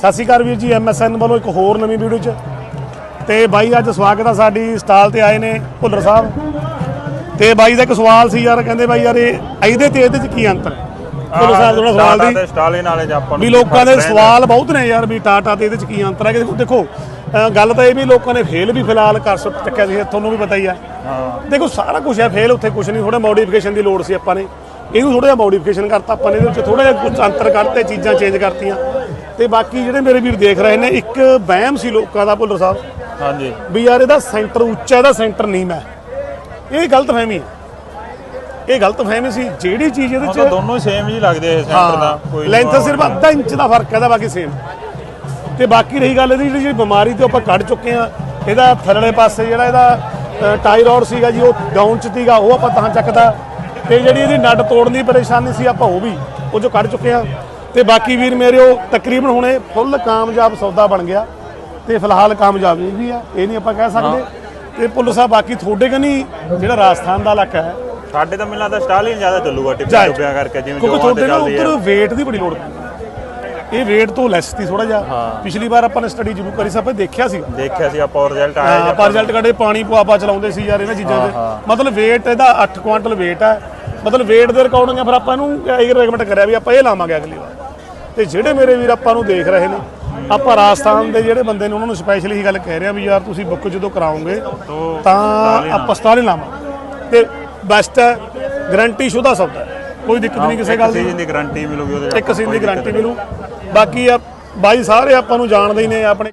ਸਤਿ ਸ਼੍ਰੀ ਅਕਾਲ ਵੀਰ ਜੀ ਐਮਐਸਐਨ ਵੱਲੋਂ ਇੱਕ ਹੋਰ ਨਵੀਂ ਵੀਡੀਓ 'ਚ। ਤੇ ਬਾਈ ਅੱਜ ਸਵਾਗਤ ਆ ਸਾਡੀ ਸਟਾਲ ਤੇ ਆਏ ਨੇ ਭੁੱਲਰ ਸਾਹਿਬ। ਤੇ ਬਾਈ ਦਾ ਇੱਕ ਸਵਾਲ ਸੀ ਯਾਰ ਕਹਿੰਦੇ ਬਾਈ ਯਾਰ ਇਹ ਇਹਦੇ ਤੇ ਇਹਦੇ 'ਚ ਕੀ ਅੰਤਰ ਹੈ? ਭੁੱਲਰ ਸਾਹਿਬ ਥੋੜਾ ਸਵਾਲ ਦੀ ਤੇ ਸਟਾਲਿਨ ਵਾਲੇ ਚ ਆਪਾਂ ਨੂੰ ਵੀ ਲੋਕਾਂ ਦੇ। ਸਵਾਲ ਬਹੁਤ ਨੇ ਯਾਰ ਵੀ ਟਾਟਾ ਤੇ ਇਹਦੇ 'ਚ ਕੀ ਅੰਤਰ ਹੈ? ਕਿ ਦੇਖੋ ਗੱਲ ਤਾਂ ਇਹ ਵੀ ਲੋਕਾਂ ਨੇ ਫੇਲ ਵੀ ਫਿਲਹਾਲ ਕਰ ਚੱਕਿਆ ਸੀ ਤੁਹਾਨੂੰ ਵੀ ਪਤਾ ਹੀ ਆ। ਹਾਂ। ਦੇਖੋ ਸਾਰਾ ਕੁਝ ਹੈ ਫੇਲ ਉੱਥੇ ਕੁਝ ਨਹੀਂ ਥੋੜਾ ਮੋਡੀਫਿਕੇਸ਼ਨ ਦੀ ਲੋੜ ਸੀ ਆਪਾਂ ਨੇ। ਇਹਨੂੰ ਥੋੜਾ ਜਿਹਾ ਮੋਡੀਫਿਕੇਸ਼ਨ ਕਰਤਾ ਆਪਾਂ ਨੇ ਇਹਦੇ ਵਿੱਚ ਥੋੜਾ ਜਿਹਾ ਕੁਝ ਅੰਤਰ ਕਰਤੇ ਚੀਜ਼ਾਂ ਚੇਂਜ ਕਰਤੀਆਂ। ਤੇ ਬਾਕੀ ਜਿਹੜੇ ਮੇਰੇ ਵੀਰ ਦੇਖ ਰਹੇ ਨੇ ਇੱਕ ਵਹਿਮ ਸੀ ਲੋਕਾਂ ਦਾ ਭੁੱਲਰ ਸਾਹਿਬ। ਹਾਂਜੀ। ਵੀ ਯਾਰ ਇਹਦਾ ਸੈਂਟਰ ਉੱਚਾ ਇਹਦਾ ਸੈਂਟਰ ਨੀਵਾਂ ਹੈ। ਇਹ ਗਲਤ ਫਹਿਮੀ ਹੈ। ਇਹ ਗਲਤ ਫਹਿਮੀ ਸੀ ਜਿਹੜੀ ਚੀਜ਼ ਇਹਦੇ ਚ ਦੋਨੋਂ ਸੇਮ ਹੀ ਲੱਗਦੇ ਇਹ ਸੈਂਟਰ ਦਾ ਕੋਈ ਲੈਂਥ ਸਿਰਫ ਅੱਧਾ ਇੰਚ ਦਾ ਫ਼ਰਕ ਹੈ ਇਹਦਾ ਬਾਕੀ ਸੇਮ ਤੇ ਬਾਕੀ ਰਹੀ ਗੱਲ ਇਹਦੀ ਜਿਹੜੀ ਬਿਮਾਰੀ ਤੇ ਆਪਾਂ ਕੱਢ ਚੁੱਕੇ ਆ ਇਹਦਾ ਥੱਲੜੇ ਪਾਸੇ ਜਿਹੜਾ ਇਹਦਾ ਟਾਈਰੋਇਡ ਸੀਗਾ ਜੀ ਉਹ ਡਾਊਨ ਚ ਸੀਗਾ ਉਹ ਆਪਾਂ ਤਾਂ ਚੱਕਦਾ। ਤੇ ਜਿਹੜੀ ਇਹਦੀ ਨਟ ਤੋੜਨ ਦੀ ਪਰੇਸ਼ਾਨੀ ਸੀ ਆਪਾਂ ਉਹ ਵੀ ਉਹ ਜੋ ਕੱਢ ਚੁੱਕੇ ਆ ਤੇ ਬਾਕੀ ਵੀਰ ਮੇਰੇ ਉਹ ਤਕਰੀਬਨ ਹੁਣੇ ਫੁੱਲ ਕਾਮਯਾਬ ਸੌਦਾ ਬਣ ਗਿਆ। ਤੇ ਫਿਲਹਾਲ ਕਾਮਯਾਬ ਇਹ ਵੀ ਆ ਇਹ ਨਹੀਂ ਆਪਾਂ ਕਹਿ ਸਕਦੇ। ਤੇ ਪੁਲਿਸ ਸਾਹਿਬ ਬਾਕੀ ਤੁਹਾਡੇ ਕਨੀ ਜਿਹੜਾ ਰਾਜਸਥਾਨ ਦਾ ਇਲਾਕਾ ਹੈ। ਸਾਡੇ ਤਾਂ ਮਿਲਦਾ ਸਟਾਲਿਨ ਜ਼ਿਆਦਾ ਚੱਲੂਗਾ ਟਿੱਪਿਆ ਜਾਇਜ਼। ਟੁੱਪਿਆ ਕਰਕੇ ਜਿਵੇਂ ਜੋ ਤੁਹਾਡੇ ਨਾਲ ਉੱਧਰ weight ਦੀ ਬੜੀ ਲੋੜ ਪੈਂਦੀ ਇਹ weight ਤੋਂ ਲੈਸ ਸੀ ਥੋੜਾ ਜਿਹਾ। ਪਿਛਲੀ ਵਾਰ ਆਪਾਂ ਨੇ ਸਟੱਡੀ ਜ਼ਰੂਰ ਕਰੀ ਸੀ ਆਪਾਂ ਦੇਖਿਆ ਸੀਗਾ ਦੇਖਿਆ ਸੀ ਆਪਾਂ ਰਿਜ਼ਲਟ ਆਇਆ ਆਪਾਂ ਰਿਜ਼ਲਟ ਕੱਢੇ ਪਾਣੀ ਪੁਆਪਾ ਚਲਾਉਂਦੇ ਸੀ ਯਾਰ ਇਹਨਾਂ ਚੀਜ਼ਾਂ ਤੇ ਮਤਲਬ weight ਇਹਦਾ 8 ਕੁਆਂਟਲ weight ਹੈ। ਮਤਲਬ weight ਦੇ ਰਿਕਾਰਡਿੰਗ ਫਿਰ ਆਪਾਂ ਇਹਨੂੰ ਇਹ ਰეკਮੈਂਡ ਕਰਿਆ ਵੀ ਆਪਾਂ ਇਹ ਲਾਵਾਂਗੇ ਅਗਲੀ ਵਾਰ। ਤੇ ਜਿਹੜੇ ਮੇਰੇ ਵੀਰ ਆਪਾਂ ਨੂੰ ਦੇਖ ਰਹੇ ਨੇ ਆਪਾਂ ਰਾਜਸਥਾਨ ਦੇ ਜਿਹੜੇ ਬੰਦੇ ਨੇ ਉਹਨਾਂ ਨੂੰ ਸਪੈਸ਼ਲੀ ਹੀ ਗੱਲ ਕਹਿ ਰਹੇ ਆ ਵੀ ਯਾਰ ਤੁਸੀਂ ਬੁੱਕ ਜਦੋਂ ਕਰਾਓਗੇ ਤਾਂ ਆਪਾਂ ਸਟਾਲੇ ਲਾਵਾਂਗੇ। ਤੇ ਬੈਸਟ ਹੈ ਗਾਰੰਟੀ ਸ਼ੁਦਾ ਸੌਦਾ ਹੈ। ਕੋਈ ਦਿੱਕਤ ਨਹੀਂ ਕਿਸੇ ਗੱਲ ਦੀ। ਸੀਜ਼ਨ ਦੀ ਗਾਰੰਟੀ ਮਿਲੂਗੀ ਉਹਦੇ ਇੱਕ ਸੀਨ ਦੀ ਗਾਰੰਟੀ ਮਿਲੂ। ਬਾਕੀ ਆ ਬਾਈ ਸਾਰੇ ਆਪਾਂ ਨੂੰ ਜਾਣਦੇ ਹੀ ਨੇ ਆਪਣੇ